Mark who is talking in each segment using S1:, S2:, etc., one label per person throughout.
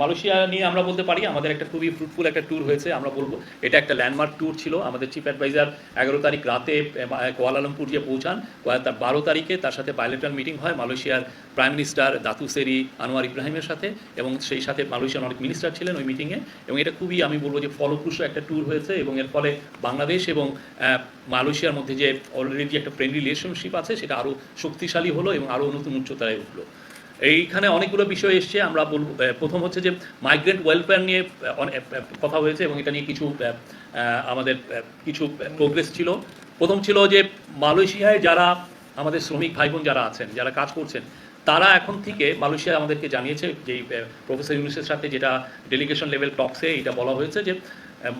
S1: Malaysia নিয়ে আমরা বলতে পারি, আমাদের একটা খুবই ফ্রুটফুল একটা ট্যুর হয়েছে, আমরা বলব। এটা একটা ল্যান্ডমার্ক ট্যুর ছিল। আমাদের চিফ অ্যাডভাইজার এগারো তারিখ রাতে কোয়ালালামপুর গিয়ে পৌঁছান। তার বারো তারিখে তার সাথে বাইলেটারাল মিটিং হয় মালয়েশিয়ার প্রাইম মিনিস্টার দাতু সেরি আনোয়ার ইব্রাহিমের সাথে এবং সেই সাথে মালয়েশিয়ার অনেক মিনিস্টার ছিলেন ওই মিটিংয়ে এবং এটা খুবই আমি বলব যে ফলপ্রসূ একটা ট্যুর হয়েছে এবং এর ফলে বাংলাদেশ এবং মালয়েশিয়ার মধ্যে যে অলরেডি একটা ফ্রেন্ডলি রিলেশনশিপ আছে, সেটা আরও শক্তিশালী হলো এবং আরও নতুন উচ্চতায় উঠল। এইখানে অনেকগুলো বিষয় এসছে। আমরা প্রথম হচ্ছে যে মাইগ্রেন্ট ওয়েলফেয়ার নিয়ে কথা হয়েছে এবং এটা নিয়ে কিছু আমাদের কিছু প্রোগ্রেস ছিল। প্রথম ছিল যে মালয়েশিয়ায় যারা আমাদের শ্রমিক ভাই বোন যারা আছেন, যারা কাজ করছেন, তারা এখন থেকে মালয়েশিয়া আমাদেরকে জানিয়েছে যে প্রফেসর ইউনুসের সাথে যেটা ডেলিগেশন লেভেল টক্সে এটা বলা হয়েছে যে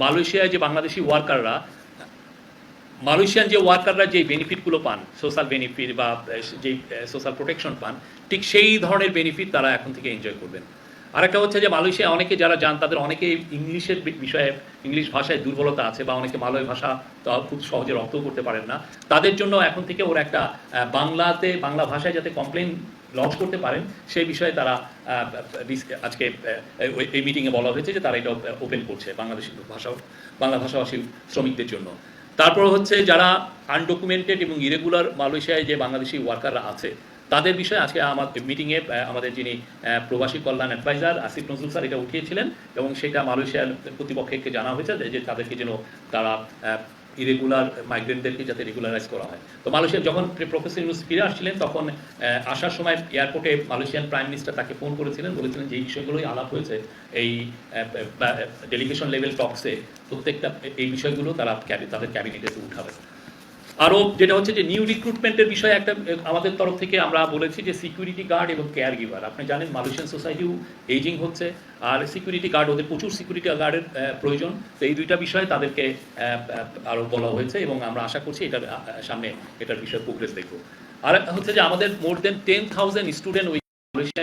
S1: মালয়েশিয়ায় যে বাংলাদেশি ওয়ার্কাররা মালয়েশিয়ান যে ওয়ার্কাররা যে বেনিফিটগুলো পান সোশ্যাল বেনিফিট বা যে সোশ্যাল প্রোটেকশন পান, ঠিক সেই ধরনের বেনিফিট তারা এখন থেকে এনজয় করবেন। আরেকটা হচ্ছে যে মালয়েশিয়া, অনেকে যারা যান, তাদের অনেকে ইংলিশের বিষয়ে, ইংলিশ ভাষায় দুর্বলতা আছে বা অনেকে মালয় ভাষা খুব সহজে রপ্ত করতে পারেন না। তাদের জন্য এখন থেকে ওরা একটা বাংলাতে, বাংলা ভাষায় যাতে কমপ্লেন লঞ্চ করতে পারেন, সেই বিষয়ে তারা আজকে এই মিটিংয়ে বলা হয়েছে যে তারা এটা ওপেন করছে বাংলাদেশি ভাষা, বাংলা ভাষাভাষী শ্রমিকদের জন্য। তারপর হচ্ছে যারা আনডকুমেন্টেড এবং ইরেগুলার মালয়েশিয়ায় যে বাংলাদেশি ওয়ার্কাররা আছে, তাদের বিষয়ে আজকে আমার মিটিংয়ে আমাদের যিনি প্রবাসী কল্যাণ অ্যাডভাইজার আসিফ নজরুল স্যার এটা উঠিয়েছিলেন এবং সেটা মালয়েশিয়ার কর্তৃপক্ষকে জানা হয়েছে যে তাদেরকে যেন তারা ইরেগুলার মাইগ্রেন্টদেরকে যাতে রেগুলারাইজ করা হয়। তো মালয়েশিয়া যখন প্রফেসর ইউনুস ফিরে আসছিলেন, তখন আসার সময় এয়ারপোর্টে মালয়েশিয়ান প্রাইম মিনিস্টার তাকে ফোন করেছিলেন, বলেছিলেন যে এই বিষয়গুলোই আলাপ হয়েছে। এই ডেলিগেশন লেভেল টক্সে প্রত্যেকটা, এই বিষয়গুলো তারা তাদের ক্যাবিনেটে উঠাবে। আরও যেটা হচ্ছে যে নিউ রিক্রুটমেন্টের বিষয়ে একটা আমাদের তরফ থেকে আমরা বলেছি যে সিকিউরিটি গার্ড এবং কেয়ার গিভার আপনি জানেন মালয়েশিয়ান সোসাইটিও এইজিং হচ্ছে, আর সিকিউরিটি গার্ড ওদের প্রচুর সিকিউরিটি গার্ডের প্রয়োজন। তো এই দুইটা বিষয়ে তাদেরকে আরও বলা হয়েছে এবং আমরা আশা করছি এটার সামনে এটার বিষয়ে প্রোগ্রেস দেখব। আর হচ্ছে যে আমাদের more than ten thousand student ওই গ্র্যাজুয়েট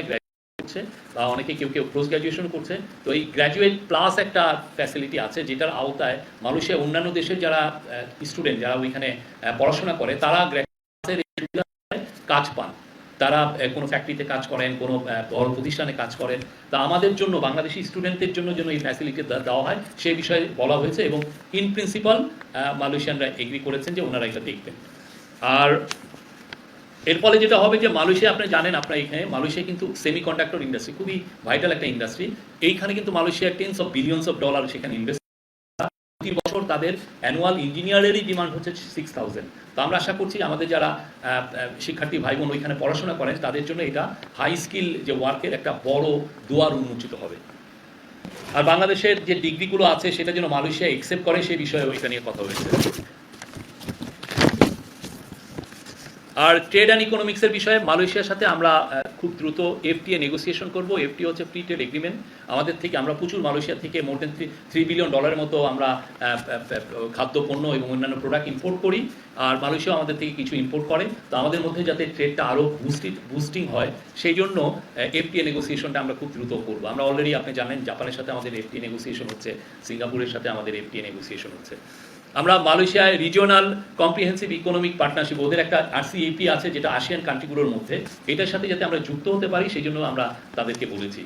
S1: করছে বা অনেকে কেউ কেউ পোস্ট গ্র্যাজুয়েশন করছে, তো এই গ্র্যাজুয়েট প্লাস একটা ফ্যাসিলিটি আছে যেটার আওতায় মালয়েশিয়া অন্যান্য দেশের যারা স্টুডেন্ট যারা ওইখানে পড়াশোনা করে, তারা কাজ পান। তারা কোনো ফ্যাক্টরিতে কাজ করেন, কোনো বড় প্রতিষ্ঠানে কাজ করেন। তা আমাদের জন্য, বাংলাদেশি স্টুডেন্টদের জন্য যেন এই ফ্যাসিলিটি দেওয়া হয় সেই বিষয়ে বলা হয়েছে এবং ইন প্রিন্সিপাল মালয়েশিয়ানরা এগ্রি করেছেন যে ওনারা এটা দেখবেন। আর এর ফলে যেটা হবে যে মালয়েশিয়া, আপনি জানেন, আপনার এখানে, মালয়েশিয়া কিন্তু সেমি কন্ডাক্টর ইন্ডাস্ট্রি খুবই ভাইটাল একটা ইন্ডাস্ট্রি এইখানে কিন্তু Malaysia tens of billions of dollar সেখানে ইনভেস্ট প্রতি বছর তাদের অ্যানুয়াল ইঞ্জিনিয়ারেরই ডিমান্ড হচ্ছে সিক্স থাউজেন্ড তো আমরা আশা করছি আমাদের যারা শিক্ষার্থী ভাই বোন ওইখানে পড়াশোনা করেন, তাদের জন্য এটা হাই স্কিল যে ওয়ার্কের একটা বড় দুয়ার উন্মোচিত হবে। আর বাংলাদেশের যে ডিগ্রিগুলো আছে, সেটা যেন মালয়েশিয়া একসেপ্ট করে, সেই বিষয়ে ওইটা নিয়ে কথা হয়েছে। আর ট্রেড অ্যান্ড ইকোনমিক্সের বিষয়ে মালয়েশিয়ার সাথে আমরা খুব দ্রুত এফটিএ নেগোসিয়েশন করব। এফটি হচ্ছে ফ্রি ট্রেড এগ্রিমেন্ট আমাদের থেকে আমরা প্রচুর মালয়েশিয়া থেকে মোর দেন থ্রি বিলিয়ন ডলারের মতো আমরা আহ, খাদ্যপণ্য এবং অন্যান্য প্রোডাক্ট ইম্পোর্ট করি। আর মালয়েশিয়া আমাদের থেকে কিছু ইম্পোর্ট করে। তো আমাদের মধ্যে যাতে ট্রেডটা আরও বুস্টিং বুস্টিং হয় সেই জন্য এফটিএ নেগোসিয়েশনটা আমরা খুব দ্রুত করব। আমরা অলরেডি আপনি জানেন জাপানের সাথে আমাদের এফটিএ নেগোসিয়েশন হচ্ছে সিঙ্গাপুরের সাথে আমাদের এফটিএ নেগোসিয়েশন হচ্ছে। আমরা মালয়েশিয়ায় রিজিওনাল কম্প্রিহেন্সিভ ইকোনমিক পার্টনারশিপ ওদের একটা আরসিএপি আছে যেটা আসিয়ান কান্ট্রিগুলোর মধ্যে। এটার সাথে যাতে আমরা যুক্ত হতে পারি সেই জন্য আমরা তাদেরকে বলেছি।